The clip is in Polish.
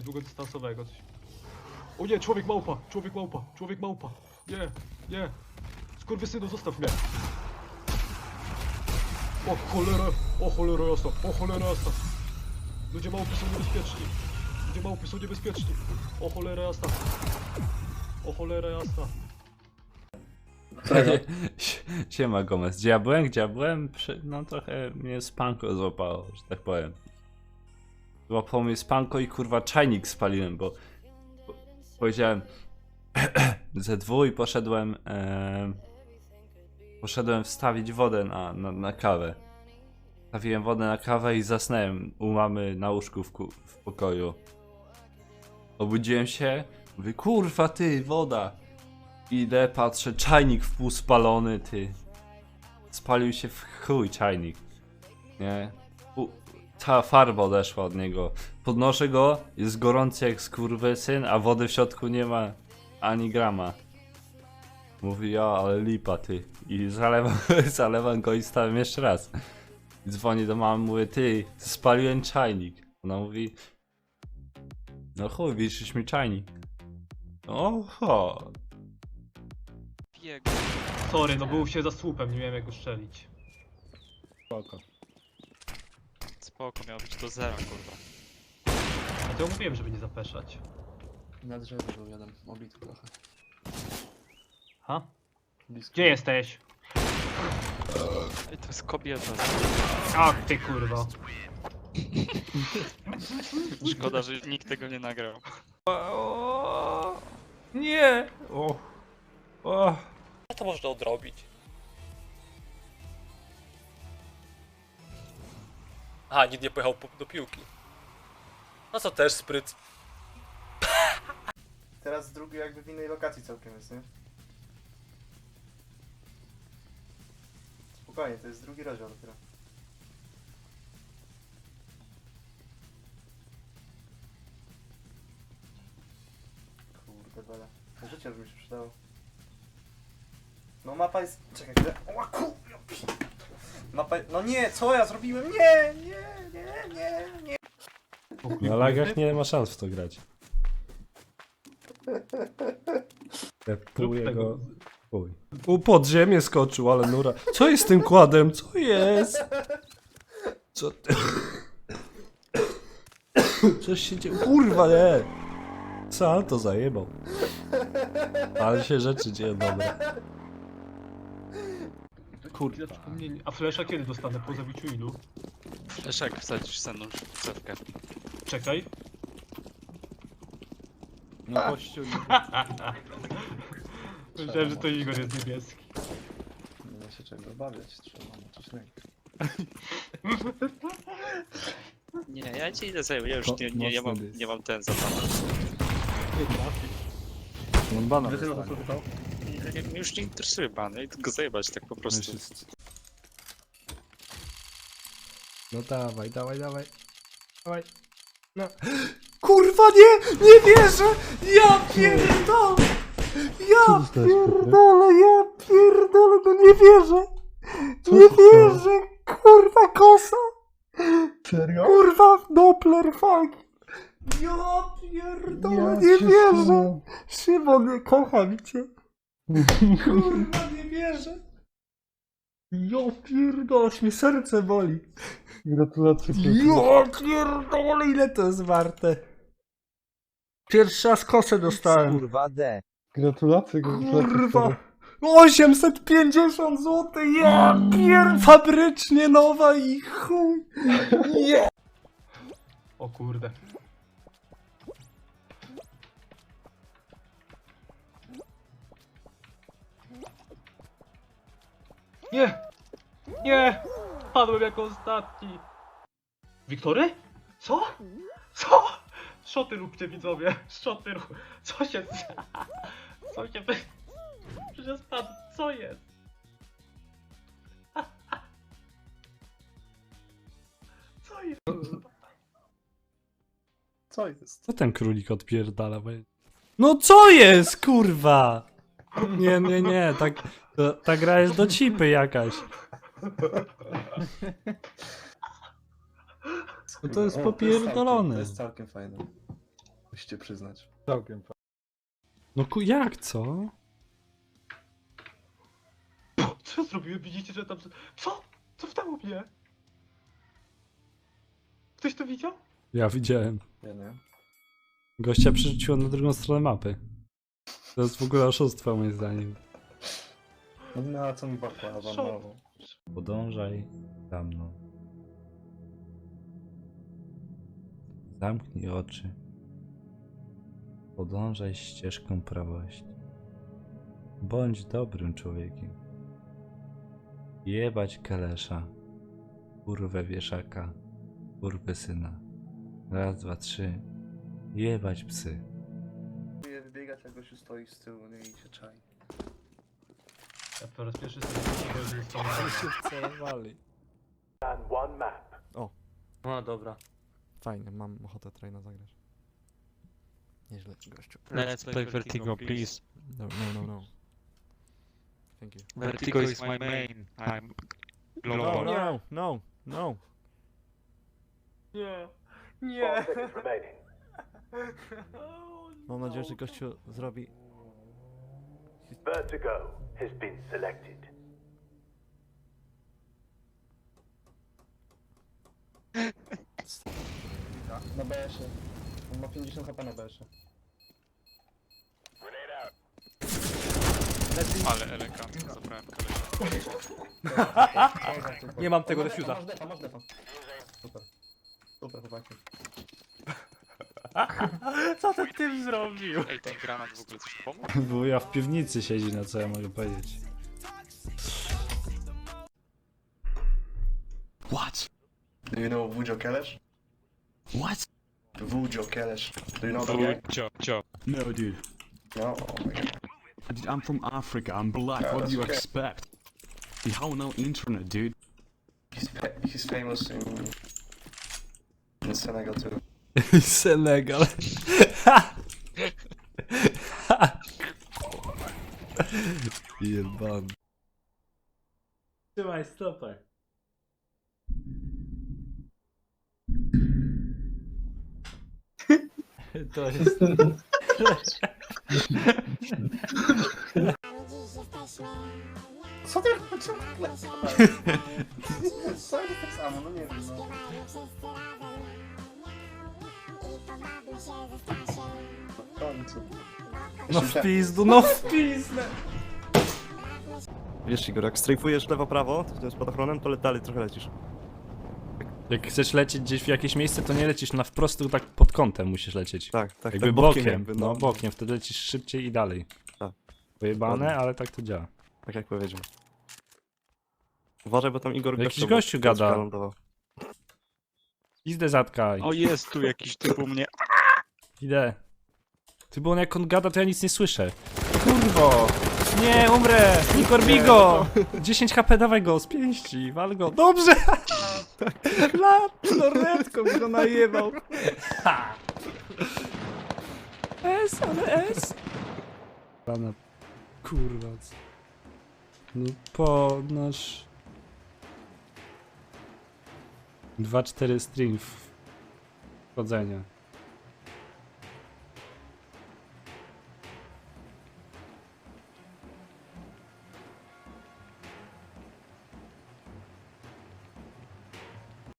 coś długodystansowego. Coś. O nie, człowiek małpa, człowiek małpa, człowiek małpa. Nie, nie. Skurwysynu, zostaw mnie. O cholera, o cholera jasna, o cholera jasna. Ludzie małpy są niebezpieczni. Ludzie małpy są niebezpieczni. O cholera jasna. O cholera jasna. Sie- Siema Gomez. Gdzie ja byłem? Gdzie ja byłem? Przy... No trochę mnie spanko złapało, że tak powiem. Złapało mnie spanko i kurwa czajnik spaliłem, bo, powiedziałem ze dwu i poszedłem em, poszedłem wstawić wodę na, na, na kawę. Wstawiłem wodę na kawę i zasnąłem u mamy na łóżku w, w pokoju. Obudziłem się, mówię kurwa ty, woda. Idę, patrzę, czajnik w pół spalony, ty. Spalił się w chuj czajnik. Nie? Cała farba odeszła od niego. Podnoszę go, jest gorący jak skurwysyn, a wody w środku nie ma ani grama. Mówi, ja, ale lipa, ty. I zalewam, zalewam go i stawiam jeszcze raz. I dzwoni do mamy, mówię, ty, spaliłem czajnik. Ona mówi, no chuj, widzisz mi czajnik. Oho. Sorry, no był się za słupem, nie miałem jak go strzelić. spoko. Spoko, miało być do zera, kurwa. A to ja mówiłem, żeby nie zapeszać. Na drzewie był jeden, obity trochę. Ha? Blisko. Gdzie jesteś? Ej, to jest kobieta. Ach ty kurwa. Szkoda, że nikt tego nie nagrał. Nie! O, o. Co to można odrobić? A, nikt nie pojechał po- do piłki. No co też spryt. Teraz drugi jakby w innej lokacji całkiem jest, nie? Spokojnie, to jest drugi rozdział dopiero. Kurde bele. Życie już mi się przydało. No mapa jest... Czekaj, gdzie... O ku... Mapa... No nie, co ja zrobiłem? Nie, nie, nie, nie, nie. Na lagach nie ma szans w to grać. Te pół Zrób jego... Pój. U podziemie skoczył, ale nura. Co jest z tym kładem? Co jest? Co ty... Coś się dzieje. Kurwa nie! Co to zajebał? Ale się rzeczy dzieją dobre. Kurde, przypomnienie. A flesza kiedy dostanę? Po zabiciu ilu? Leszek, wsadzisz senną szewkę. Czekaj. No kościół. Myślałem, że to Igor jest niebieski. Nie ma się czego obawiać, trzeba nacisnąć rękę. Nie, ja ci idę sobie, ja już Ko- nie, nie, ja mam, dys. nie mam ten zapany. Mam bana Nie, mnie już nie interesuje bany, tylko zajebać tak po prostu. No dawaj, dawaj, dawaj. Dawaj. No. Kurwa nie! Nie wierzę! Ja pierdolę! Ja pierdolę, ja pierdolę, no nie wierzę! Nie wierzę! Kurwa kosa! Serio? Kurwa Doppler fuck! Ja pierdolę, nie wierzę! Szymon, kocham cię! Kurwa, nie wierzę! Ja pierdolę, aż mi serce boli! Gratulacje. Ja pierdolę, ile to jest warte? Pierwszy raz kosę dostałem. Kurwa D. Gratulacje, Kurwa. 850 zł, ja pier... Fabrycznie nowa i chuj. Nie. O kurde. Nie! Nie! Padłem jako ostatni. Wiktory? Co? Co? Szoty róbcie widzowie, szoty rób... Co się... Co się... Przecież spadł, co jest? Co jest? Co jest? Co ten królik odpierdala? bo- No co jest, kurwa? Nie, nie, nie, tak, to, ta gra jest do cipy jakaś. No to jest popierdolone. To jest całkiem fajne. Musicie przyznać. Całkiem No ku, jak co? Co zrobiłem? Widzicie, że tam... Co? Co wstało mnie? Ktoś to widział? Ja widziałem. Ja nie. Gościa przerzuciło na drugą stronę mapy. To jest w ogóle oszustwo moim zdaniem. No na co mi. Podążaj za mną. Zamknij oczy. Podążaj ścieżką prawości. Bądź dobrym człowiekiem. Jebać kalesza. Kurwę wieszaka. Kurwę syna. Raz, dwa, trzy. Jebać psy. Próbuję wybiegać, jak gościu stoi z tyłu, nie i się czai. Ja po raz pierwszy sobie Celowali. No dobra. Fajnie, mam ochotę traina zagrać. Nieźle, gościu. Let's play Vertigo, please. No, no, no, no. Thank you. Vertigo is my main. I'm No, global. no, no, no. Nie. Nie. Mam nadzieję, że gościu zrobi... Vertigo has been selected. Na BS-ie. On ma 50 HP na BS-ie. Ale elegancko zabrałem kolesia. Nie mam tego defuza. Masz defa, masz defa. Super. Super, chłopaki. Co ten typ zrobił? Ej, ten granat w ogóle coś pomógł? Wuja w piwnicy siedzi, na co ja mogę powiedzieć. Do you know Wujo Kelesz? What? Wujo Kelesz. Do you know the guy? Cio, cio. No, dude. No, oh my god. Dude, I'm from Africa. I'm black. Yeah, what do you okay. expect? You have no internet, dude. He's, fa- he's famous in, in Senegal too. Senegal. Jebany. Trzymaj stopę. To jest... Co ty? Czemu tak Co jest tak samo? No nie wiem, no. W. No pizdu, no w pizdę. Wiesz Igor, jak strajfujesz lewo-prawo, to tym spadochronem, to le- dalej trochę lecisz. Jak chcesz lecieć gdzieś w jakieś miejsce, to nie lecisz na wprost, tylko tak pod kątem musisz lecieć. Tak, tak, jakby tak bokiem, jakby, no. bokiem, wtedy lecisz szybciej i dalej. Tak. Pojebane, ale tak to działa. Tak jak powiedział. Uważaj, bo tam Igor Jakiś gościu gościa gada. lądował. Izdę zatkaj. O, jest tu jakiś typ u mnie. Idę. Ty, bo on jak on gada, to ja nic nie słyszę. Kurwo! Nie, umrę! Nikorbigo! 10 HP, dawaj go, z pięści, wal go. Dobrze! Lat, lornetką go najebał. Ha! S, ale S. Pana, kurwa. co- No podnosz. 2-4 stream w... Chodzenia.